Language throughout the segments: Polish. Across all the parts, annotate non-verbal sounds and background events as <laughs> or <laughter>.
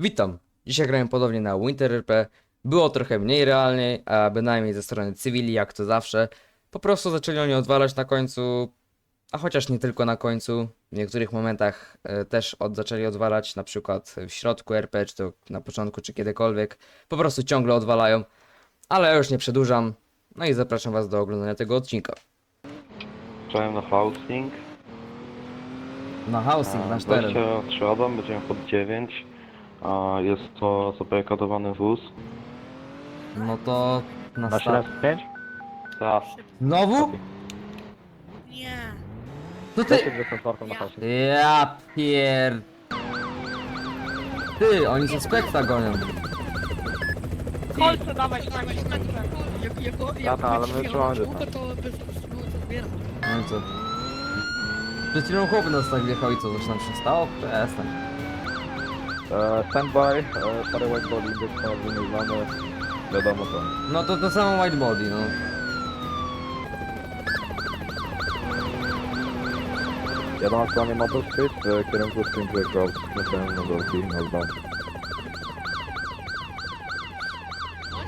Witam. Dzisiaj grałem podobnie na Winter RP. Było trochę mniej realnie, a bynajmniej ze strony cywili, jak to zawsze. Po prostu zaczęli oni odwalać na końcu, a chociaż nie tylko na końcu. W niektórych momentach e, też od, zaczęli odwalać, na przykład w środku RP, czy to na początku, czy kiedykolwiek. Po prostu ciągle odwalają. Ale ja już nie przedłużam. No i zapraszam Was do oglądania tego odcinka. Czekałem na housing. Na housing, A, nasz teren. 23 Adam, będziemy pod 9. A jest to zabarykadowany wóz. No to na Na start. 75? Tak. Znowu? Nie. To ty... na. Ja pier... Ty, oni są spekta gonią. Kolce dawać na. Jak, jak, jak, jak Tata, ale my będzie trzymamy dystanс. czwórkę, to bez było co zbierać. No i co? Przed chwilą chłop nas tak wjechał i co, coś nam się stało? Przestań. E, standby, e, stary white body, indeks ma wymieniony. Wiadomo to. No to to samo white body, no. Jadą aktualnie Motor Street w kierunku Springway Road. Skręcają na Dolki, na.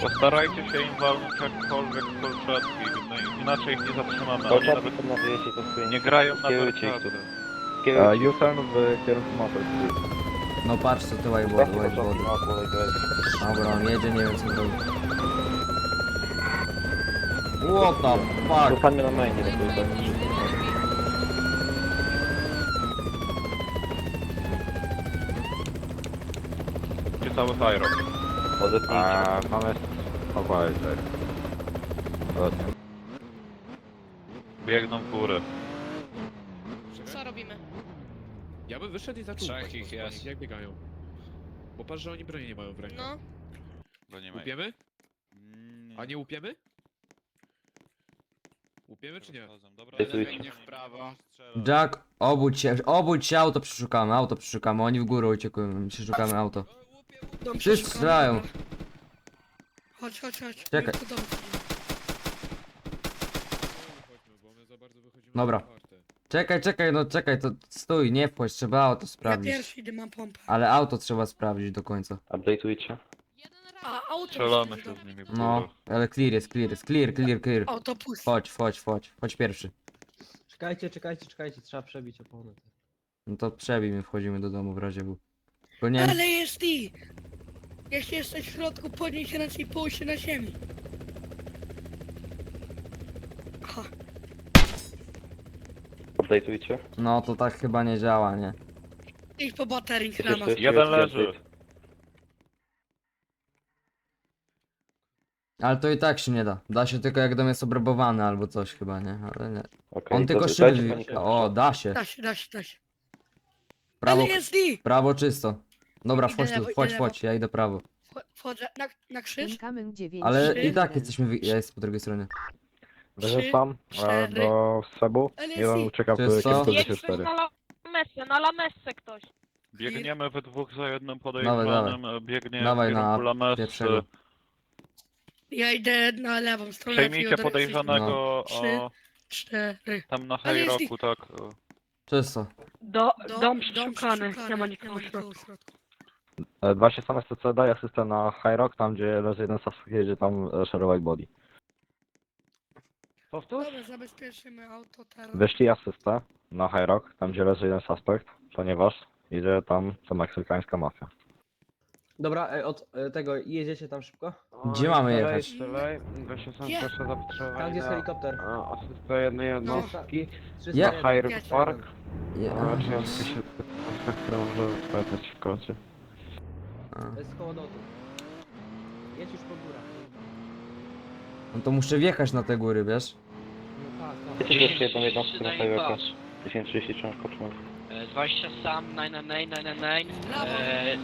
Postarajcie się im walnąć jakkolwiek w kolczatki, no, inaczej ich nie zatrzymamy. Oni nawet są na wyjeździe to nie grają na kolczatki. E, U-turn w kierunku Motor Street. No patrz co ty white body, white body. Dobra, on jedzie, nie wiem co zrobi. What the fuck? Zostańmy na mainie, nie pójdę. Gdzie cały Tyro? Odetnijcie. Mamy... Opaj, tak. Biegną w górę. Co robimy? Ja bym wyszedł i zaczął. Trzech ich jest. oni Jak biegają. Bo patrz, że oni broni nie mają w rękach. No. Bo nie ma. Łupiemy? Mm, A nie łupiemy? Łupiemy czy nie? rozchodzą. Dobra, Decydujcie. biegnie w prawo. Jack, obudź się, obudź się, auto przeszukamy, auto przeszukamy, oni w górę uciekły, my się szukamy auto. Dom Wszyscy przeszukamy. strzelają. Chodź, chodź, chodź. Czekaj. Tu dom. Chodźmy, bo my za bardzo wychodzimy Dobra. Czekaj, czekaj, no czekaj, to stój, nie wchodź, trzeba auto Ja sprawdzić. pierwszy idę, mam pompę. Ale auto trzeba sprawdzić do końca. Update'ujcie. A, auto Strzelamy się z nimi No, ale clear jest, clear jest, clear, clear, clear. Auto puść. Chodź, chodź, chodź, chodź pierwszy. Czekajcie, czekajcie, czekajcie, trzeba przebić opony. No to przebijmy, wchodzimy do domu w razie W. Bo nie Ale jest i! Jeśli jesteś w środku, podnieś ręce i połóż się na ziemi. Update'ujcie. no to tak chyba nie działa, nie? idź po baterii, jest Jeden leży. Ale to i tak się nie da. Da się tylko jak dom jest obrabowany albo coś chyba, nie? Ale nie. Okej, On tylko szyby... wi-. O, da się. Da się, da się, da się. Prawo, prawo czysto. Dobra, Idę wchodź tu, lewo, idę wchodź, lewo. wchodź, ja idę prawo. Wcho- Wchodzę na, na krzyż. Kamień 9. Ale i tak jesteśmy, wi- ja jestem po drugiej stronie. Wyrzucam e, cztery. do Sebu. Jeden ucieka w To jest co? kierunku Jedź 24. na lamesę, na lamesę ktoś. Biegniemy we dwóch za jednym podejrzanym. Biegnie Dawaj w na kierunku Lamesy. pierwszego. Ja idę na lewą stronę. Przejmijcie Fiodor, podejrzanego Trzy. o, Cztery. tam na Ale jest Hayroku, tak. o. Czysto. Do, Dom, przeszukany, nie ma nikogo w środku. E, Dwa się same STC daje asystę na High Rock, tam gdzie leży jeden suspect, jedzie tam e, Shadow White Body. Dobra, zabezpieczymy auto teraz. Wyszli asystę na High Rock, tam gdzie leży jeden suspect, ponieważ idzie tam ta meksykańska mafia. Dobra, e, od e, tego jedziecie tam szybko? Gdzie mamy jechać? Strzelaj, weź są Gdzie? proszę zapotrzebowanie Tam gdzie jest na helikopter. a, asystę jednej jednostki Ja- na 301. High Ja- Park. Ja... A, czy ja się która może sprawdzać w kocie. To jest koło lotu. Jedź już po górach. No to muszę wjechać na te góry, wiesz? Że jeszcze jedną jednostkę na High Rocka? 1033 koczmy. 20 sam, 999, Brawo. e,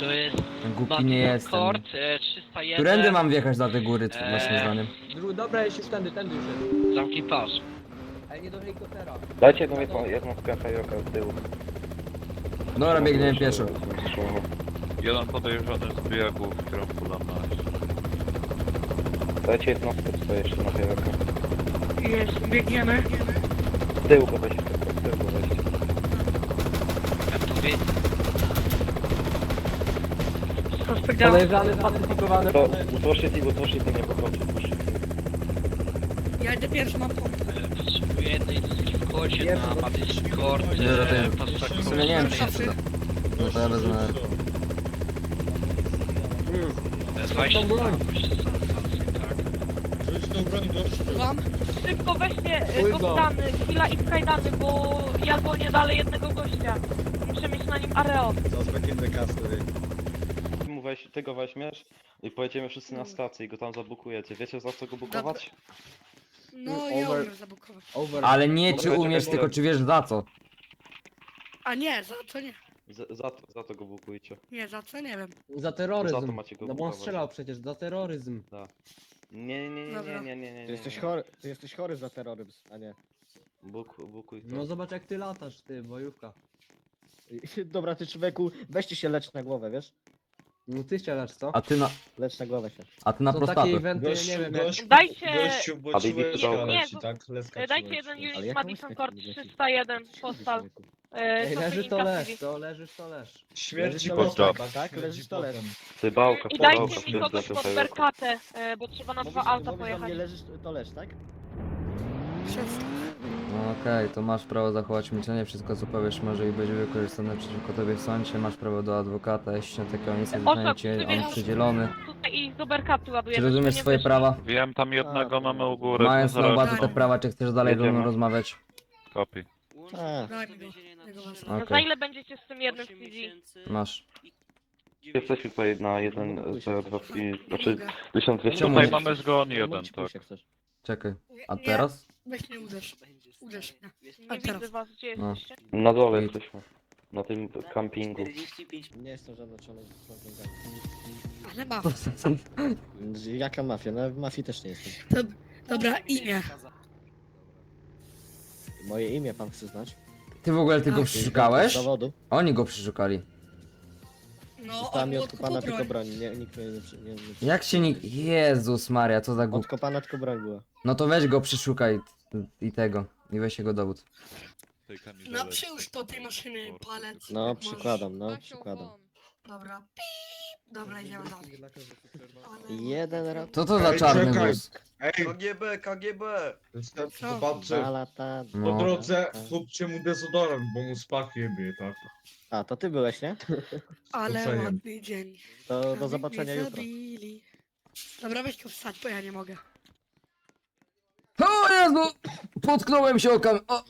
to jest Głupi nie jestem. Kord, e, 301. Którędy mam wjechać na te góry, Eee. waszym zdaniem? Dru- Dobra, jeźdź już tędy, tędy już jest. Zamknij pas. Ale nie do helikoptera. Dajcie jedną jedną- jednostkę High Rocka z tyłu. Dobra, biegniemy pieszo. Jeden podejrzany zbiegł w kierunku Lamesy. Dajcie jednostkę tutaj jeszcze na High Rocka. Jest, biegniemy. Weźcie. Ja tu wie... Suspekt działa. Podejrzany, spacyfikowany. To utworzyć i utworzyć to nie pochodzi. Ja idę pierwszy, mam pompę. E, Potrzebuję jednej deski w Pierwszy, na Court, Nie, e, raczej- Passac W sumie nie wiem, czy przyda. No to ja wezmę... E, 20 sam, 20 sam, tak. Mam. Szybko weźcie go. Gostany, chwila i Skajdany, bo ja gonię dalej jednego gościa. Muszę mieć na nim areo. Ty mu weź, ty go weźmiesz i pojedziemy wszyscy na stację i go tam zabukujecie. Wiecie za co go bukować? No, Mm, ja over. umiem zabukować. Over. Ale nie czy umiesz, tylko czy wiesz za co. A nie, za co nie? Za, za, to, za to go bukujcie. Nie, za co nie wiem. Za Za terroryzm. to macie go No bo on bukować. strzelał przecież, za terroryzm. Nie, nie, nie, Dobra. nie, nie, nie, nie, nie. Ty jesteś chory, ty jesteś chory za terroryzm, a nie. Buk, bukuj to. No zobacz jak ty latasz, ty, bojówka. <laughs> Dobra, ty człowieku, weźcie się lecz na głowę, wiesz? No ty ścielasz, co? A ty na, Lecz na głowę się. a ty na Są takie eventy, nie wiem jak... Dajcie, A Bibi to nie, nie, e, dajcie jeden unit jak Madison Court nie leci? 301 postal. Człowieku. E, Ej, co leżysz to leż, to leżysz to leż. Leżysz to tak? Leżysz to leż. Ty bałka, I dajcie mi kogoś pod. Berkatę, e, bo trzeba na dwa do pojechać. mnie leżysz to leż, tak? No okej, to masz prawo zachować milczenie, wszystko co powiesz może i być wykorzystane przeciwko tobie w sądzie, masz prawo do adwokata, jeśli się takiego nic nie zostanie ci on przydzielony. Tutaj ich do. Czy rozumiesz nie swoje prawa? Wiem, tam jednego A, mamy u góry. Mając to na uwadze te Tak. prawa, czy chcesz dalej ze mną rozmawiać? Kopi. A, Daj mi go. Jego was. No Za Okej, ile będziecie z tym jednym CD? masz. Jesteśmy tutaj na jeden, zero, dwa, i, znaczy Mogę. 1200. Czemu Tutaj nie? mamy zgon jeden, tak. Czekaj, a Nie, teraz? Weź nie uderz. Uderz mnie. A Nie teraz? widzę was, gdzie No. jesteście? Na dole jesteśmy. Na tym campingu. Nie jestem żadnym członek. Ale ma. <laughs> Jaka mafia? No w mafii też nie jestem. Dobra, imię. Moje imię pan chce znać? Ty w ogóle tylko A, Z przeszukałeś? zawodu. Oni go przeszukali. No, Dostałem mi od odkopana tylko broń. Nie, nikt mnie nie, przy- nie, nie Jak się nikt... Jezus Maria, co za głup... Odkopana tylko broń była. No to weź go przeszukaj i tego. I weź jego dowód. No przyłóż do tej maszyny palec. No, jak możesz. przykładam, no, przykładam. Dobra. Pip. Dobra, idziemy dalej. Ale- Jeden rok, Co to za czarny czekaj. wóz? KGB, KGB! dwa lata. No. po drodze chłopcie mu dezodorant, bo mu spach jebie, tak? A, to ty byłeś, nie? <laughs> Ale ładny dzień. To do zobaczenia jutro. Dobra, weź go wstać, bo ja nie mogę. O Jezu! Potknąłem się o kam... O!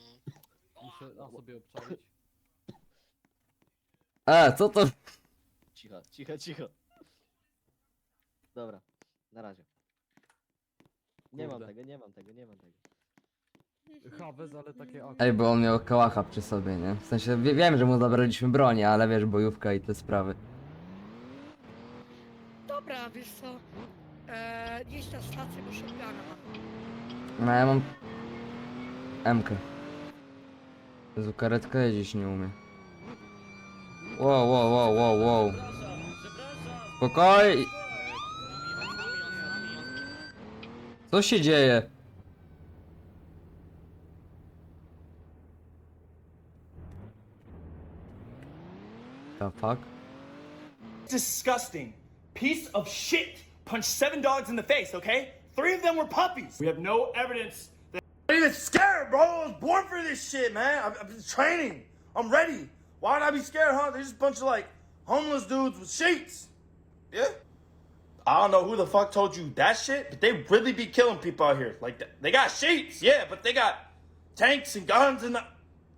Muszę sobie obczaić. E, co to? Cicho, cicho, cicho. Dobra, na razie. Nie mam Kurde. tego, nie mam tego, nie mam tego. Hawez, ale takie Ej, bo on miał kałacha przy sobie, nie? W sensie, wie, wiem, że mu zabraliśmy bronię, ale wiesz, bojówka i te sprawy. Dobra, wiesz co? Eee, gdzieś na stację, bo shotguna mam. No ja mam... MK. Jezu, karetka jeździć nie umie. Wow, wow, wow, wow, wow. Spokoj! Co się dzieje? The fuck? Disgusting. Piece of shit. Punched seven dogs in the face, okay? Three of them were puppies. We have no evidence that. I'm not even scared, bro. I was born for this shit, man. I've, I've been training. I'm ready. Why would I be scared, huh? They're just a bunch of like homeless dudes with sheets. Yeah? I don't know who the fuck told you that shit, but they really be killing people out here. Like, they got sheets, yeah, but they got tanks and guns and. The-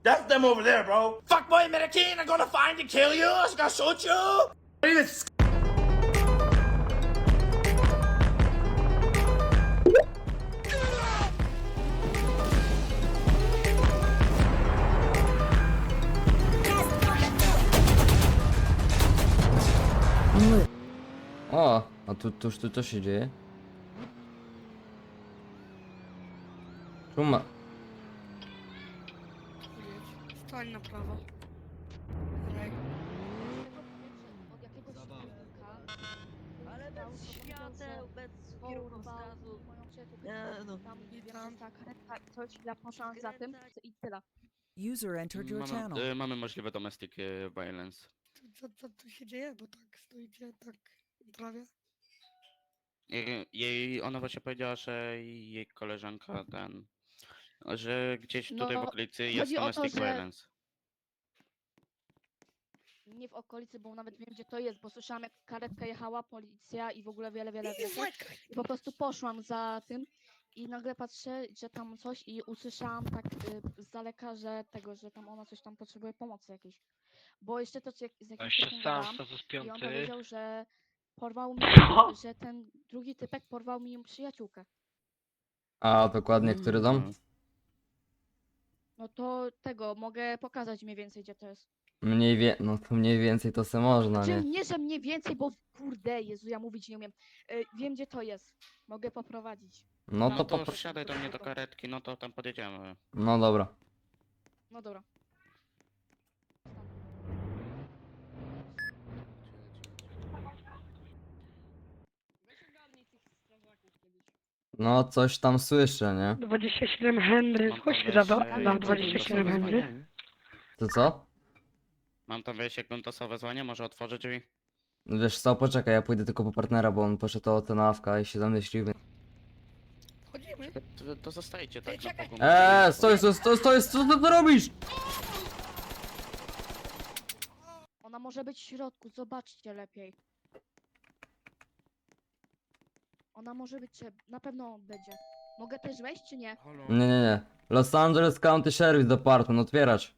that's them over there, bro. Fuck boy, Medicaid, I'm gonna find you, kill you, I'm gonna shoot you. I'm even O, a tu, tuż tu co się dzieje? Jedź. Stań na prawo. Rek. Ale bez świateł, bez dzwonów, zrazu. Nie, no. Tam Witam. ta karetka, co ci da poszłam za tym i tyle. User entered your channel. mamy możliwe domestic violence. co, co tu się dzieje? Bo tak stoicie, tak w trawie. Jej, jej, ona właśnie powiedziała, że jej koleżanka ten, że gdzieś tutaj w No, okolicy jest chodzi o to, domestic że- violence. Nie w okolicy, bo nawet wiem gdzie to jest, bo słyszałam jak karetka jechała, policja i w ogóle wiele, wiele I rzeczy. I po prostu poszłam za tym i nagle patrzę, że tam coś i usłyszałam tak y, z daleka, że tego, że tam ona coś tam potrzebuje pomocy jakiejś. Bo jeszcze to, co jak, z jakimś gadałam i on powiedział, że porwał mi, że ten drugi typek porwał mi ją przyjaciółkę. A dokładnie, który dom? Mm. No to tego, mogę pokazać mniej więcej gdzie to jest. Mniej wie... No to mniej więcej to se można, Znaczy, nie? nie, że mniej więcej, bo kurde, Jezu, ja mówić nie umiem. Y, wiem gdzie to jest. Mogę poprowadzić. No No to to wsiadaj do mnie do karetki, no to tam podjedziemy. No dobra. No dobra. No coś tam słyszę, nie? 27 Henry, Mam zgłoś się za do, e, na jak 27 buntosowe Henry. To co? Mam tam wejść jak to wezwanie, może otworzyć drzwi? Wiesz co, poczekaj, ja pójdę tylko po partnera, bo on poszedł o ten awka i się zamyślił. więc- Chodzimy. To, to zostajcie tak na boku. Eee, stoj, stoj, stoj, stoj, co ty tu robisz? Ona może być w środku, zobaczcie lepiej. Ona może być, że- na pewno będzie. Mogę też wejść, czy nie? Nie, nie, nie. Los Angeles County Sheriff Department, otwierać.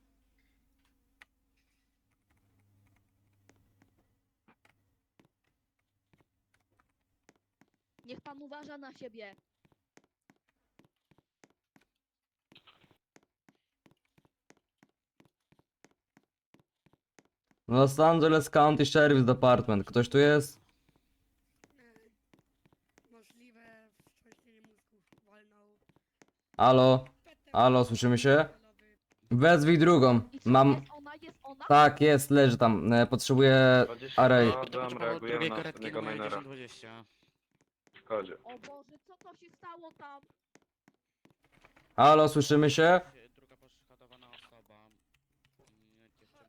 Niech pan uważa na siebie. Los Angeles County Sheriff Department, ktoś tu jest? E, Możliwe wstrząśnienie mózgu walnął. Halo? Halo, słyszymy się? Wezwij drugą. Mam... jest ona, jest ona? Tak, jest, leży tam. E, Potrzebuję... Arej. Karetki numer 1020. O Boże, co to się stało tam? Halo, słyszymy się? Druga poszkodowana osoba. mm, Dziewczyna.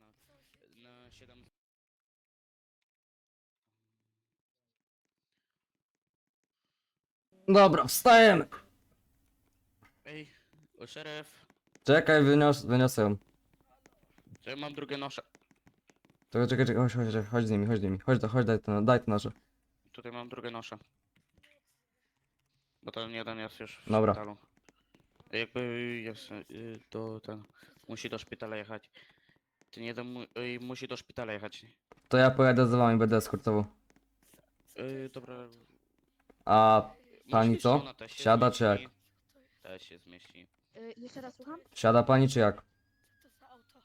Na 7... Dobra, wstajemy. O, szeryf, Czekaj, wynios... wyniosę ją. że mam drugie nosze. Czekaj, czekaj, czekaj, chodź, chodź, chodź z nimi, chodź z nimi. Chodź, chodź, daj to, daj to nasze. Tutaj mam drugie nosze. Bo ten jeden jest już w Dobra. szpitalu. Jakby jest, y, to ten, musi do szpitala jechać. Ten jeden mu, y, musi do szpitala jechać. To ja pojadę za wami, będę eskortował. Y, dobra. A Pani myślisz, co? że ona też się Siada czy jak? zmieści? Też się zmieści. Y, jeszcze raz słucham? siada pani czy jak? Co to za auto?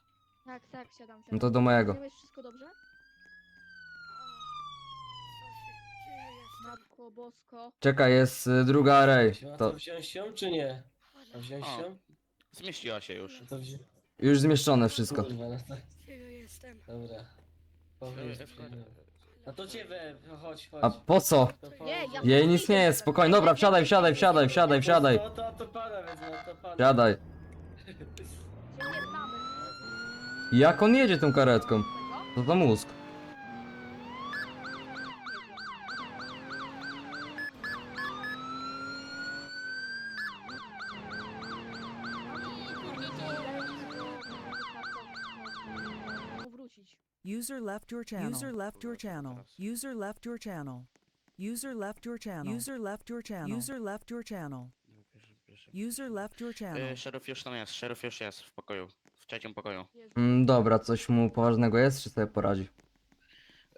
Tak, tak, siadam, siadam. No to do mojego. Wziąłeś wszystko dobrze? A, Co się dzieje jest? Matko bosko. Czekaj, jest y, druga array. To wziąć ją, czy nie? Ale wziąć O. Zmieściła się już. To wzi... już zmieszczone wszystko. Kurwa, no tak, gdzie ja jestem? dobra. A to cię we, chodź, chodź. A po co? Nie, ja Jej nic nie jest, spokojnie. Dobra, wsiadaj, wsiadaj, wsiadaj, wsiadaj, wsiadaj. No to, to pana wezmę, to pana. Wsiadaj. się nie znamy. Jak on jedzie tą karetką? To to mózg. User left your channel. User left your channel. User left your channel. User left your channel. User left your channel. User left your channel. User left your channel. Y, szeryf już tam jest, szeryf już jest w pokoju. W trzecim pokoju. Mm, dobra, coś mu poważnego jest, czy sobie poradzi?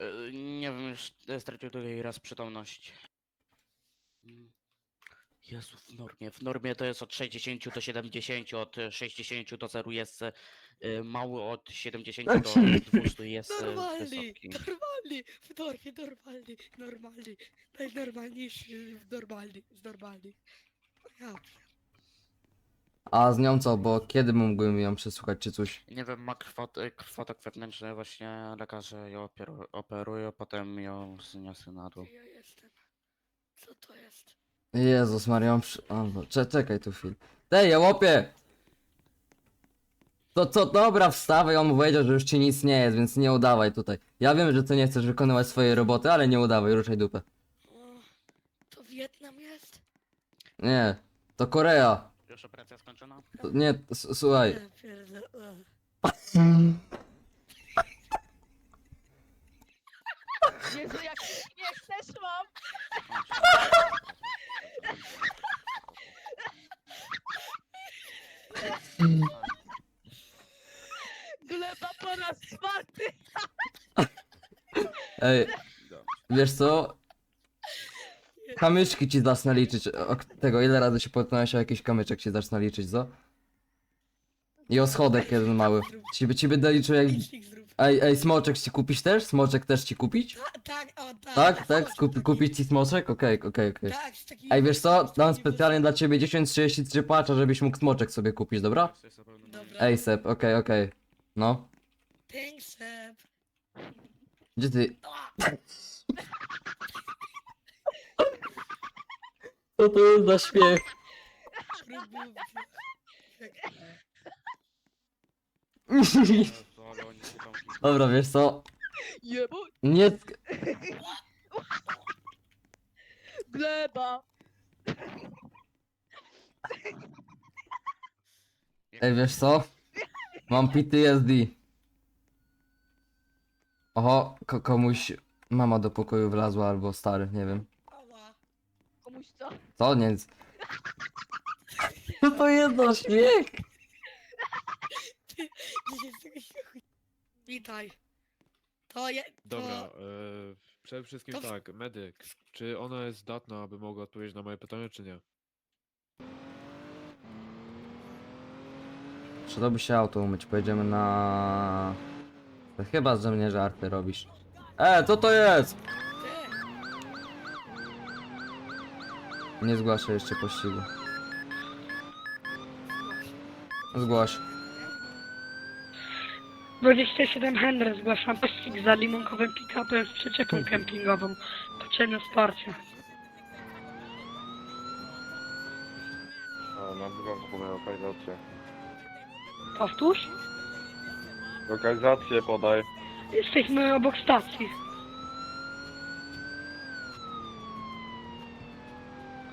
Y, nie wiem, już stracił drugi raz przytomność. Jezu, w normie. W normie to jest od 60 do 70, od y, 60 do 0 jest y, mały, od 70 do 200 jest y, Normalny, wysoki. normalny, w normie, normalny, normalny, najnormalniejszy, w normalny, w normalny. Ja, A z nią co, bo kiedy mógłbym ją przesłuchać, czy coś? Nie wiem, ma krwot, y, krwotok wewnętrzny, właśnie lekarze ją operu, operują, potem ją zniosę na dół. ja jestem? Co to jest? Jezus Maria, mam przy... cze- czekaj tu chwilę. Tej, ja łopie! To co, dobra, wstawaj, on mu powiedział, że już ci nic nie jest, więc nie udawaj tutaj. Ja wiem, że ty nie chcesz wykonywać swojej roboty, ale nie udawaj, ruszaj dupę. O, to Wietnam jest? Nie, to Korea. Już operacja skończona? To, nie, s- słuchaj. Ja pierdolę. Jezu, jak nie chcesz mam! Gleba po raz czwarty! Ej, wiesz co? Kamyczki ci zacznę liczyć. O, tego, ile razy się potknąłeś o jakiś kamyczek ci zacznę liczyć, co? I o schodek jeden mały. Ci, by- ci będę liczył jak... Licznik zrób. Ej, ej, smoczek ci kupić też? Smoczek też ci kupić? Ta, tak, o tak. Tak, tak? kupić ci smoczek? Okej, okej, okej. Tak, z takim- Ej, wiesz co? Dam specjalnie dla ciebie 1033 płacza, żebyś mógł smoczek sobie kupić, dobra? Ej, Sep, okej, okej. No. Thanks, Seb. Gdzie ty? Co to jest za śmiech? Jezu, ale oni się tam... Dobra, wiesz co? Jebo! Nie... Gleba! Ej, wiesz co? Mam PTSD. Oho, ko komuś mama do pokoju wlazła albo stary, nie wiem. Komuś co? Co? Nie. Co <laughs> to jest za śmiech? Nie jest tego śmiechu. Witaj. To je... Dobra, To... e, przede wszystkim to w- tak, medyk. Czy ona jest zdatna, aby mogła odpowiedzieć na moje pytanie, czy nie? Przydałoby się auto umyć, pojedziemy na... To chyba ze mnie żarty robisz. E, co to jest? Ty. Nie zgłaszaj jeszcze pościgu. Zgłoś. 27 Henry zgłaszam pościg za limonkowym pick-upem z przyczepą kempingową. Potrzebne wsparcie. A, na drugą podaj lokalizację. Powtórz? Lokalizację podaj. Jesteśmy obok stacji.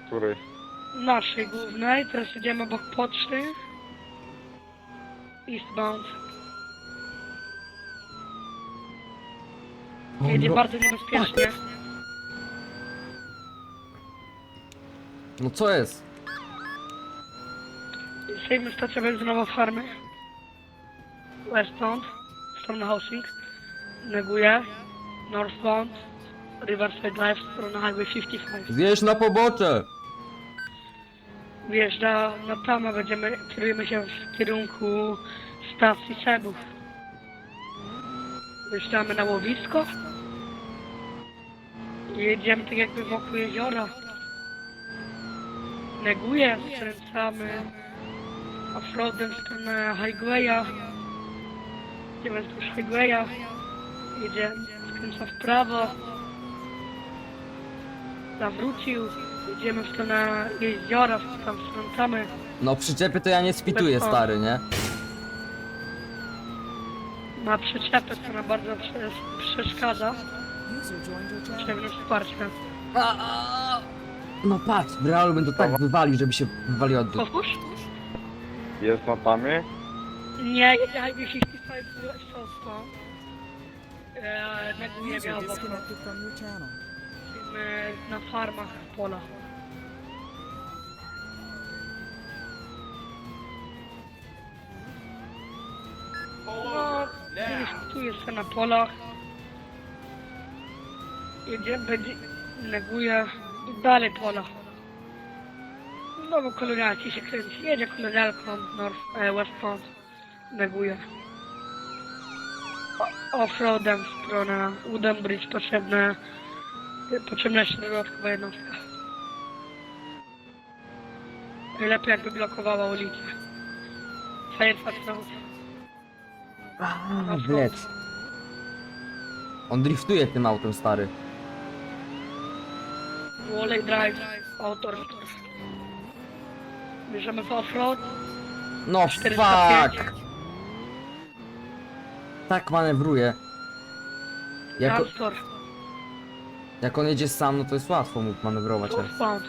Której? Naszej głównej. Teraz jedziemy obok poczty. Eastbound. Jedzie bardzo niebezpiecznie. No co jest? Jesteśmy stacja benzynowa farmy. Westbound. Strona Housing. Neguje. Northbound. Riverside Drive. Strona Highway 55. Zjeść na pobocze! Wjeżdża na tamę, będziemy, kierujemy się w kierunku stacji Sebów. Wjeżdżamy na łowisko. Jedziemy tak jakby wokół jeziora. Neguję, skręcamy offroadem w stronę highwaya. Jedziemy wzdłuż highwaya. Jedziemy, skręca w prawo. Zawrócił. Jedziemy w stronę jeziora, tam skręcamy. No przyczepy to ja nie spituję, stary, nie? Ma przyczepę, która bardzo prze- przeszkadza. Channel. Potrzebne wsparcie. No patrz, w realu bym to tak wywalił, żeby się wywaliło od dupy. Jest na tamie? Nie, jedzie Highway 55 prosto. Eee, neguję User obok. disconnected from your channel. Na farmach w polach. No, tu jest na polach. Jedzie, będzie, neguje dalej pola. Znowu kolonialki się kręci. Jedzie kolonialką North, e, Westbound. Neguje. O- Offroadem w stronę Wooden Bridge potrzebne Potrzebna jeszcze dodatkowa jednostka. Najlepiej jakby blokowała ulicę. Firefox Note. A, wleć. On driftuje tym autem, stary. Walley Drive. Autor. Bierzemy w offroad. No 405. fuck! tak manewruje. Jak, jak on jedzie sam, no to jest łatwo mu manewrować. ale- Northbound.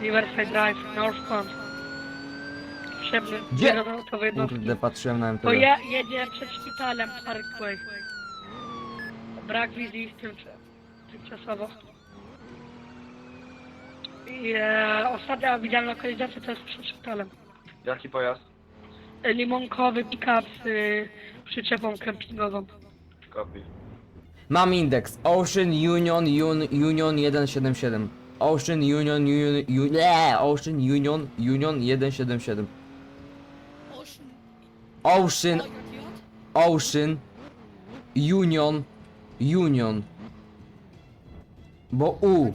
Riverside Drive, northbound. Potrzebny Gdzie? wieloautowe jednostki. Kurde, patrzyłem na To MTV. je, jedzie przed szpitalem Parkway. Brak wizji tym, tymczasowo. I e, ostatnia widziana lokalizacja to jest przed szpitalem. Jaki pojazd? E, Limonkowy pick-up z y, przyczepą kempingową. Kopi. Mam indeks. Ocean Union Un, Union 177. Ocean Union Union U, nie, Ocean Union Union 177. Ocean Ocean Union Union. Bo U.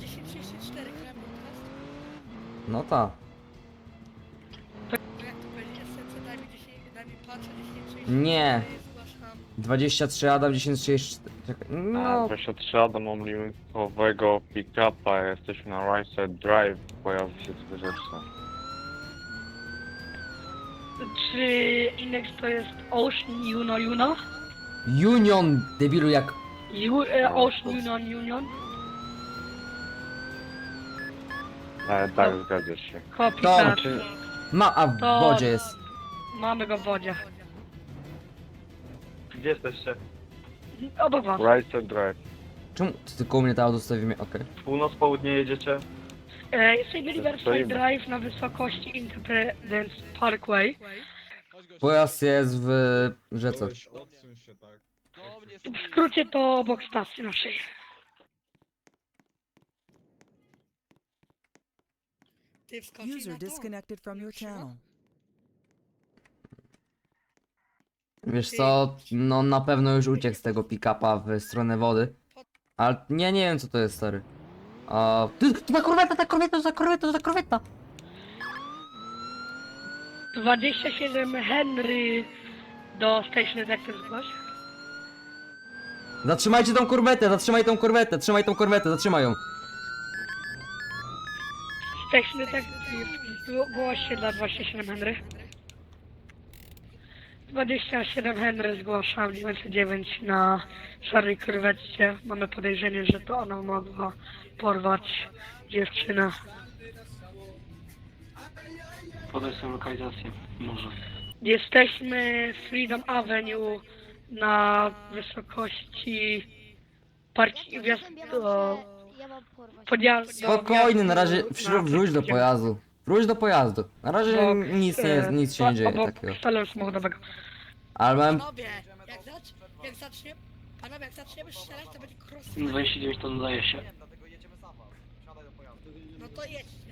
No ta. Nie. 23 Adam 10 Czekaj. No. 23 Adam mam limitowego pick-upa, jesteśmy na Right Side Drive, pojawi się zwyżeczka. Czy indeks to jest Ocean Juno Juno? Union debilu jak Ju, e, Ocean Union Union? E, tak, zgadza się. Copy To- that. ma a w To- wodzie jest. Mamy go w wodzie. Gdzie jesteście? Obok was. Right Side Drive. Czemu ty tylko u mnie to auto stawimy? Okej. Północ, południe jedziecie? E, jesteśmy Riverside Stoimy. Drive na wysokości Independence Parkway. Pojazd jest w rzece. W skrócie to obok stacji naszej. User disconnected from your channel. Wiesz co, no na pewno już uciekł z tego pick-upa w stronę wody. Ale nie, nie wiem co to jest stary. A... Ty, to ta korweta, ta korweta, to ta korweta, to ta korweta! 27 Henry do Station Detective zgłoś. Zatrzymajcie tą korwetę, zatrzymaj tą korwetę, trzymaj tą korwetę, zatrzymaj ją. Station Detective zgłoś się dla 27 Henry. 27 Henry zgłaszam 99 na szarej korwecie. Mamy podejrzenie, że to ona mogła porwać dziewczynę. Podaj sobie lokalizację, może. Jesteśmy Freedom Avenue na wysokości parki wjazd mam porwać. Spokojnie, na razie wśród, wróć do pojazdu. Wróć do pojazdu. Na razie nic nie, e, nic się nie dzieje obok takiego. stanu samochodowego. Ale mam... Panowie, jak, zacz, jak zacznie, panowie, jak zaczniemy strzelać, to będzie cross. 29 to nadaje się. No to jedźcie.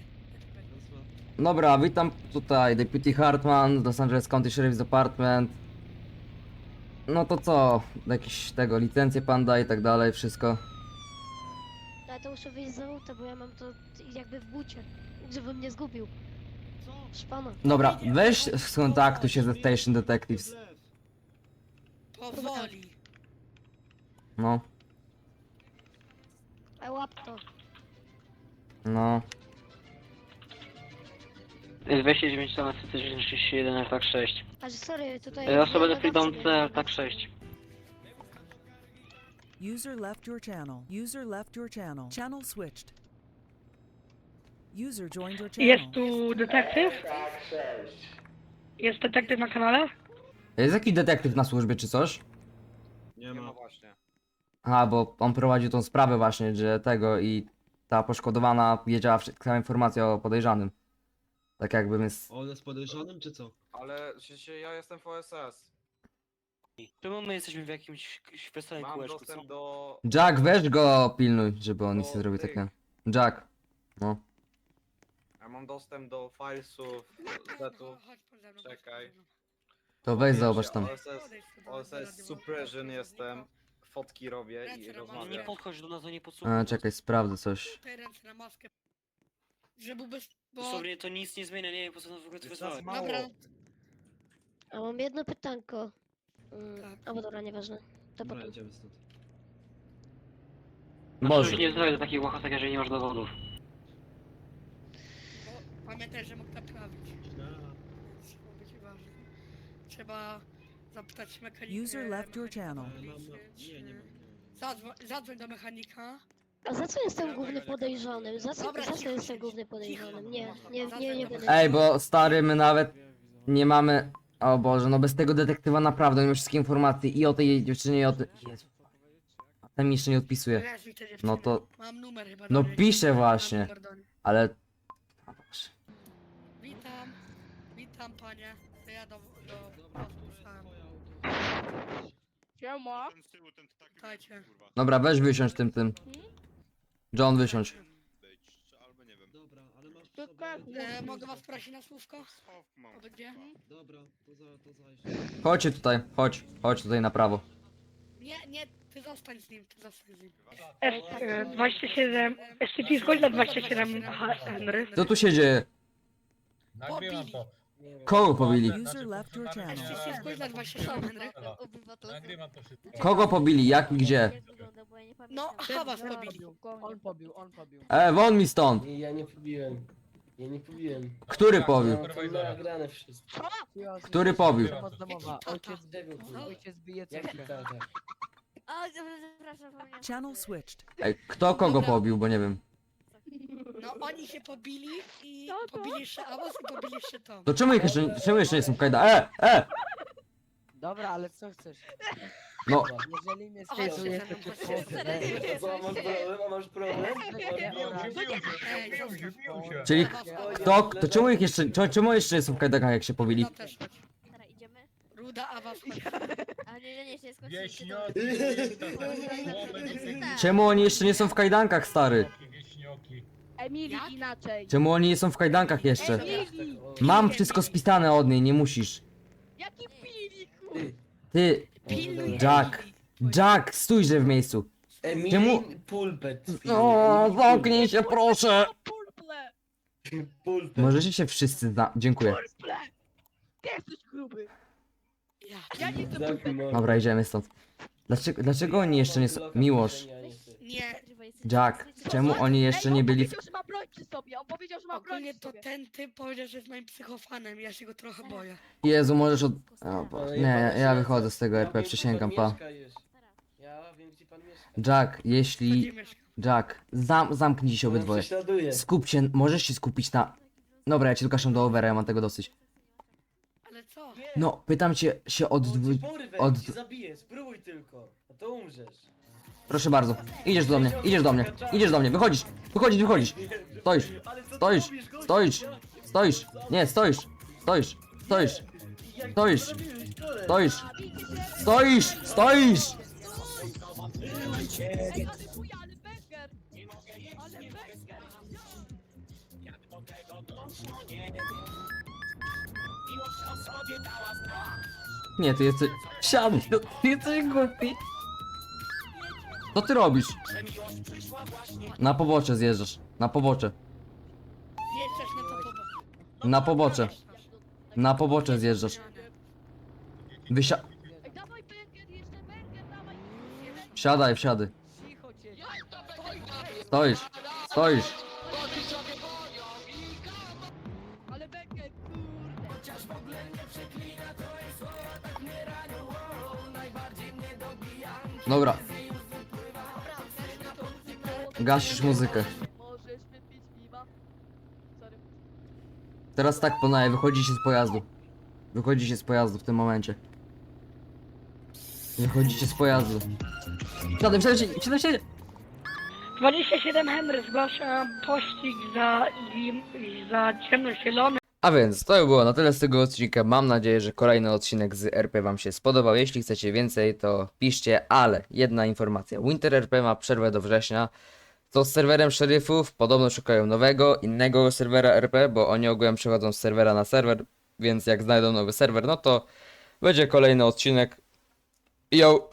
Dobra, witam tutaj Deputy Hartman, Los Angeles County Sheriff's Department. No to co? Jakieś tego, licencje pan da i tak dalej, wszystko. Ale to muszę wyjść za auto, bo ja mam to jakby w bucie, żebym mnie zgubił. Szpana. Dobra, weź skontaktuj się ze Station Detectives. Powoli. No, A łap to. no. Jest 209 to na 31 tak 6. A że sorry, tutaj... Ja sobie na do Freedom C tak 6. User left your channel. User left your channel. Channel switched. User joined your channel. Jest tu detektyw? Jest detektyw na kanale? Jest jakiś detektyw na służbie czy coś? Nie ma właśnie. Aha, bo on prowadził tą sprawę właśnie, że tego i ta poszkodowana wiedziała wszystkie informacje o podejrzanym. Tak jakby jest... On jest podejrzanym, czy co? Ale się, ja jestem w OSS. Czemu my jesteśmy w jakimś wesołym Mam kółeczku, dostęp co? do... Jack, weź go pilnuj, żeby on nic nie zrobił takiego. Jack. No. Ja mam dostęp do filesów, setów. Czekaj. To weź Wiecie, zobacz tam. OSS, OSS Suppression jestem, fotki robię i Nie rozmawiam. podchodź do nas, to nie podsłuchuj. A, czekaj, sprawdzę coś. Tutaj ręce na maskę. Żeby bez... Bo... Dosłownie to nic nie zmienia, nie wiem po co nas w ogóle tu Jest nas wysłałeś. mało. Dobra, A mam jedno pytanko. Mm, Tak. albo dobra, nieważne. To Dobra, potem. jedziemy stąd. Boże. nie zrobię takich jeżeli nie masz dowodów. bo pamiętaj, że mógł naprawić. Trzeba być uważny. Trzeba zapytać mechanika. User left your channel. Zadzwoń, zadzwoń do mechanika. A za co jestem główny podejrzany? Za co, Dobra, za co jestem główny cicho, podejrzanym? Nie, nie, nie, nie będę. Ej, bo stary, my nawet nie mamy. O Boże, no bez tego detektywa naprawdę nie ma wszystkie informacje i o tej dziewczynie, i o tej. Jezu. A ten mi jeszcze nie odpisuje. No to. Mam numer chyba No do niej. pisze Mam właśnie. numer do niej. Ale. O Boże. Witam, witam panie. To ja do, do. Siema. Dobra, weź wysiądź tym tym. John, wysiądź. E, mogę was prosić na słówko? Obydwie? Chodźcie tutaj, chodź, chodź tutaj na prawo. Nie, nie, ty zostań z nim, ty zostań z nim. F, 27, SCP zgodź na 27 Henry. Co tu się dzieje? Nagrywam to. Kogo pobili? User left your channel. SCP zgodź na 27 Henry. Kogo pobili? Jak i gdzie? No, a was pobili. On pobił, on pobił. E, won mi stąd! Ja nie pobiłem. Ja nie pobiłem. Który pobił? nagrane wszystko. Który pobił? Domowa. Ojciec, ojciec bije córkę. Przepraszam, pamiętam. Channel switched. Ej, kto kogo pobił, bo nie wiem. No, oni się pobili i pobili jeszcze Amos i pobili jeszcze Tom. To czemu ich jeszcze, czemu jeszcze nie są w kajda? E, e! Dobra, ale co chcesz? No, Jeżeli mnie. A masz problem? Ej, zostaw. czyli kto, to czemu ich jeszcze, czemu- czemu jeszcze nie są w kajdakach jak się pobili? Ruda też chodź. Dobra, idziemy? Ruda, nie, nie, nie, nie. Wieśnioki. Czemu oni jeszcze nie są w kajdankach, stary? Emilii Jak? inaczej. Czemu oni nie są w kajdankach jeszcze? Mam wszystko spisane od niej, nie musisz. Jaki pilnik? Ty, Pilnuj. Jack, Jack, stójże w miejscu. Emilii Czemu- Pulpet. O, zamknij się, proszę. Pulpet. Możecie się wszyscy zna... Dziękuję. Pulple! Ty jesteś gruby! Ja. Ja nie chcę Zamknij mordę. Dobra, idziemy stąd. Dlaczego, dlaczego oni jeszcze nie są... Miłosz, Nie, Jack, czemu oni jeszcze nie byli w... powiedział, że ma broń przy sobie, on powiedział, że ma broń ogólnie przy to sobie. ten typ powiedział, że jest moim psychofanem, ja się go trochę boję. Jezu, możesz od... O. Nie, ja, ja wychodzę z tego RP, przysięgam, pa. Ja wiem, gdzie pan mieszka. Jack, jeśli... Jack, zam, zamknij się obydwoje. Prześladuje. Skup się, możesz się skupić na... Dobra, ja cię tylko do overa, ja mam tego dosyć. Ale co? No, pytam cię się od... dwu- od- Od... zabiję, spróbuj tylko. A to umrzesz. Proszę bardzo, idziesz do mnie, idziesz do mnie, idziesz do mnie, wychodzisz, wychodzisz, wychodzisz. Stoisz, stoisz, stoisz, stoisz, nie, stoisz, stoisz, stoisz, stoisz, stoisz, stoisz, stoisz. Nie, ty jesteś... Siadaj, no, ty jesteś głupi. Co ty robisz? Na pobocze zjeżdżasz, na pobocze, na pobocze. na pobocze, zjeżdżasz. Wysia... Dawaj jeszcze dawaj! Wsiadaj, cię. Stoisz, stoisz. Ale kurde! Dobra. Gasisz muzykę. Możesz wypić piwa? Sorry. Teraz tak, ponaje, wychodzi się z pojazdu. Wychodzi się z pojazdu w tym momencie. Wychodzicie z pojazdu. Siadaj, siadaj, siadaj, siadaj, siadaj. 27 Henry zgłasza pościg za, za ciemnozielony. A więc to było na tyle z tego odcinka. Mam nadzieję, że kolejny odcinek z RP Wam się spodobał. Jeśli chcecie więcej, to piszcie, ale jedna informacja. Winter RP ma przerwę do września. To z serwerem szeryfów podobno szukają nowego, innego serwera RP, bo oni ogółem przechodzą z serwera na serwer, więc jak znajdą nowy serwer, no to będzie kolejny odcinek. Yo!